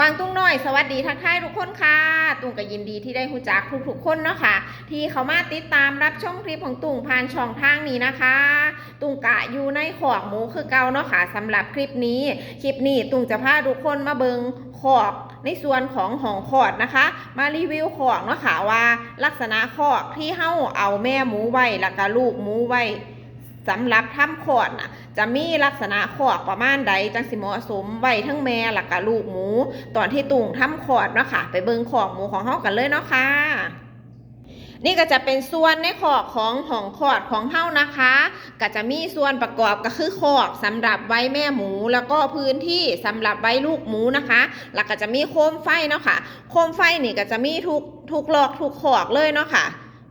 วางตุ้งน้อยสวัสดีทักทายทุกคนค่ะ ตุ้งก็ยินดีที่ได้หูจักทุกๆคนเนาะค่ะ ที่เขามาติดตามรับชมคลิปของตุ้งผ่านช่องทางนี้นะคะ ตุ้งกะอยู่ในขอกหมูคือเก่าเนาะค่ะสำหรับคลิปนี้ คลิปนี้ตุ้งจะพาทุกคนมาเบิงขอกในส่วนของห้องขอดนะคะ มารีวิวขอกเนาะค่ะว่า ลักษณะขอกที่เฮาเอาแม่หมูไว้แล้วก็ลูกหมูไว้ สำหรับทำขอดน่ะจะมีลักษณะขอกประมาณใดจังสิเหมาะสมไว้ทั้งแม่และก็ลูกหมู ตอนที่ตุงทำขอดเนาะค่ะ ไปเบิ่งขอกหมูของเฮากันเลยเนาะค่ะนี่ก็จะเป็นส่วนในขอกของห้องขอดของเฮานะคะ ก็จะมีส่วนประกอบก็คือขอกสำหรับไว้แม่หมู แล้วก็พื้นที่สำหรับไว้ลูกหมูนะคะ แล้วก็จะมีโคมไฟเนาะค่ะ โคมไฟนี่ก็จะมีทุกทุกหลอกทุกขอกเลยเนาะค่ะ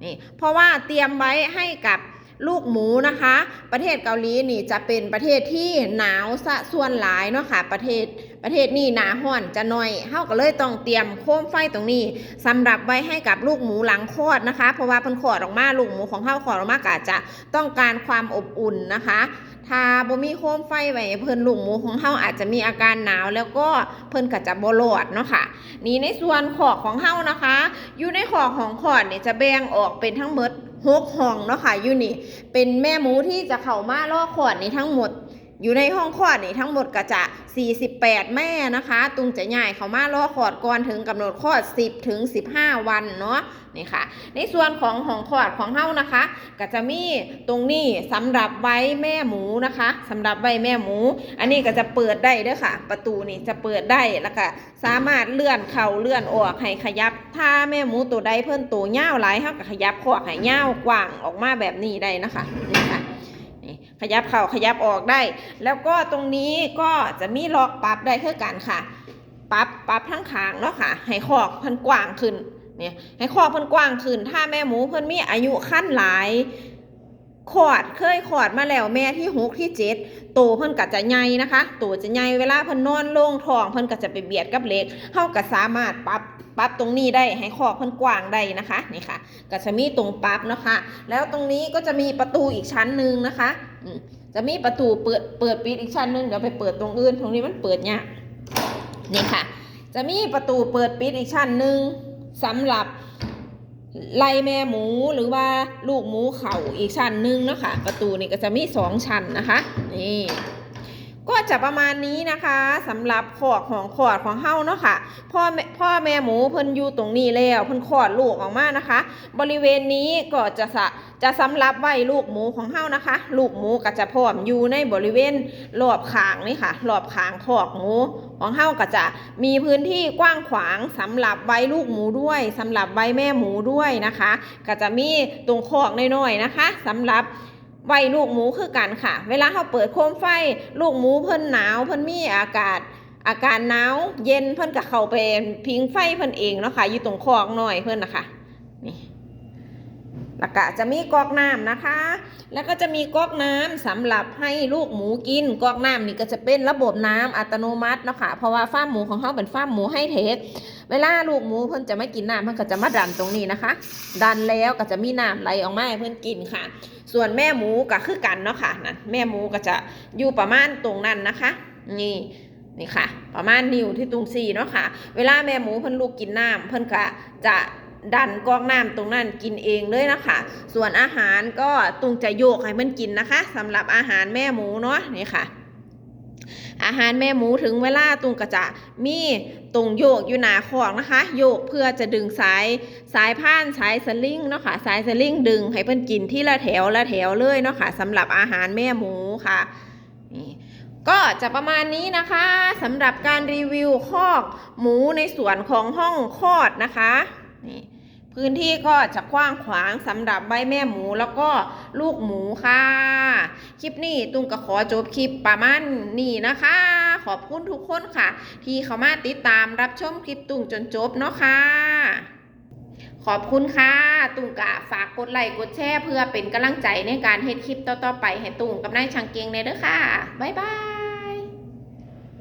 นี่เพราะว่าเตรียมไว้ให้กับ ลูกหมูนะคะ ประเทศเกาหลีนี่จะเป็นประเทศที่หนาวสะส่วนหลายเนาะค่ะประเทศประเทศนี่หนาห้อนจะน้อยเฮาก็เลยต้องเตรียมโคมไฟตรงนี้สำหรับไว้ให้กับลูกหมูหลังคลอดนะคะ เพราะว่าเพิ่นคลอดออกมาลูกหมูของเฮาคลอดออกมาก็อาจจะต้องการความอบอุ่นนะคะถ้าบ่มีโคมไฟไว้เพิ่นลูกหมูของเฮาอาจจะมีอาการหนาวแล้วก็เพิ่นก็จะบ่รอดเนาะค่ะ นี่ในส่วนขอกของเฮานะคะ อยู่ในขอกของขอดเนี่ยจะแบ่งออกเป็นทั้งหมด หกห้องเนาะค่ะอยู่นี่ เป็นแม่หมูที่จะเข้ามาล่อขวดนี้ทั้งหมด อยู่ในห้องคลอดนี่ทั้งหมดก็จะ 48 แม่นะคะ ตุงจะใหญ่เขามาล่อขอดก่อนถึงกำหนดคลอด 10 ถึง 15 วันเนาะนี่ค่ะ ในส่วนของห้องคลอดของเฮานะคะ ก็จะมีตรงนี้สำหรับไว้แม่หมูนะคะสำหรับไว้แม่หมู อันนี้ก็จะเปิดได้ด้อค่ะ ประตูนี่จะเปิดได้แล้วก็สามารถเลื่อนเข่าเลื่อนออกให้ขยับ ถ้าแม่หมูตัวใดเพิ่นตัวยาหลายเฮาก็ขยับคอกให้ยากว้างออกมาแบบนี้ได้นะคะนี่ค่ะ ขยับเข่าขยับออกได้ แล้วก็ตรงนี้ก็จะมีล็อกปรับได้คือกันค่ะปรับปรับทั้งขางเนาะค่ะ ให้คอกเพิ่นกว้างขึ้นเนี่ยให้คอกเพิ่นกว้างขึ้น ถ้าแม่หมูเพิ่นมีอายุขั้นหลายขอดเคยขอดมาแล้วแม่ที่หกที่เจ็ดโตเพิ่นก็จะใหญ่นะคะโตจะใหญ่เวลาเพิ่นนอนลงท้องเพิ่นก็จะไปเบียดกับเหล็กเฮาก็สามารถปรับปรับตรงนี้ได้ให้คอกเพิ่นกว้างได้นะคะนี่ค่ะก็จะมีตรงปรับนะคะ แล้วตรงนี้ก็จะมีประตูอีกชั้นหนึ่งนะคะ จะมีประตูเปิดเปิดปิดอีกชั้นหนึ่งเดี๋ยวไปเปิดตรงอื่น ตรงนี้มันเปิดเนี้ยนี่ค่ะ จะมีประตูเปิดปิดอีกชั้นหนึ่งสำหรับไล่แม่หมูหรือว่าลูกหมูเข่าอีกชั้นหนึ่งเนาะค่ะประตูนี่ก็จะมีสองชั้นนะคะ นี่ ก็จะประมาณนี้นะคะสำหรับขอกของขอดของเฮาเนาะค่ะพ่อแม่พ่อแม่หมูเพิ่นอยู่ตรงนี้แล้วเพิ่นคลอดลูกออกมานะคะ บริเวณนี้ก็จะสะจะสำหรับไว้ลูกหมูของเฮานะคะ ลูกหมูก็จะพร้อมอยู่ในบริเวณรอบขางนี่ค่ะรอบขางคอกหมูของเฮาก็จะมีพื้นที่กว้างขวางสำหรับไว้ลูกหมูด้วยสำหรับไว้แม่หมูด้วยนะคะ ก็จะมีตรงคอกน้อยๆนะคะสำหรับ ไว้ลูกหมูคือกันค่ะ เวลาเขาเปิดโคมไฟ ลูกหมูเพิ่นหนาวเพิ่นมีอากาศอาการหนาวเย็นเพิ่นก็เขาไปพิงไฟเพิ่นเองเนาะค่ะอยู่ตรงคอกหน่อยเพิ่นนะคะนี่แล้วก็จะมีก๊อกน้ำนะคะ แล้วก็จะมีก๊อกน้ำสำหรับให้ลูกหมูกินก๊อกน้ำนี่ก็จะเป็นระบบน้ำอัตโนมัตินะคะเพราะว่าฟาร์มหมูของเขาเป็นฟาร์มหมูให้เทค เวลาลูกหมูเพิ่นจะไม่กินน้ำเพิ่นก็จะมาดันตรงนี้นะคะ ดันแล้วก็จะมีน้ำไหลออกมาให้เพิ่นกินค่ะ ส่วนแม่หมูก็คือกันเนาะค่ะนะแม่หมูก็จะอยู่ประมาณตรงนั้นนะคะ นี่นี่ค่ะ ประมาณนิ้วที่ตรงสี่เนาะค่ะ เวลาแม่หมูเพิ่นลูกกินน้ำเพิ่นก็จะดันกองน้ำตรงนั้นกินเองเลยนะคะ ส่วนอาหารก็ตุงจะโยกให้มันกินนะคะสำหรับอาหารแม่หมูเนาะนี่ค่ะ อาหารแม่หมูถึงเวลาตุงก็จะมีตรงโยกอยู่หนาคอกนะคะ โยกเพื่อจะดึงสายสายพานสายสลิงเนาะค่ะสายสลิงดึงให้เพิ่นกินที่ละแถวละแถวเลยเนาะค่ะสำหรับอาหารแม่หมูค่ะนี่ก็จะประมาณนี้นะคะสำหรับการรีวิวคอกหมูในส่วนของห้องคลอดนะคะนี่ พื้นที่ก็จะกว้างขวางสำหรับใบแม่หมูแล้วก็ลูกหมูค่ะ คลิปนี้ตุ้งก็ขอจบคลิปประมาณนี้นะคะ ขอบคุณทุกคนค่ะ ที่เข้ามาติดตามรับชมคลิปตุ้งจนจบเนาะค่ะ ขอบคุณค่ะตุ้งกะฝากกดไลค์กดแชร์เพื่อเป็นกำลังใจในการเฮ็ดคลิปต่อๆไปให้ตุ้งกับนายช่างเก่งในเด้อค่ะ บ๊ายบาย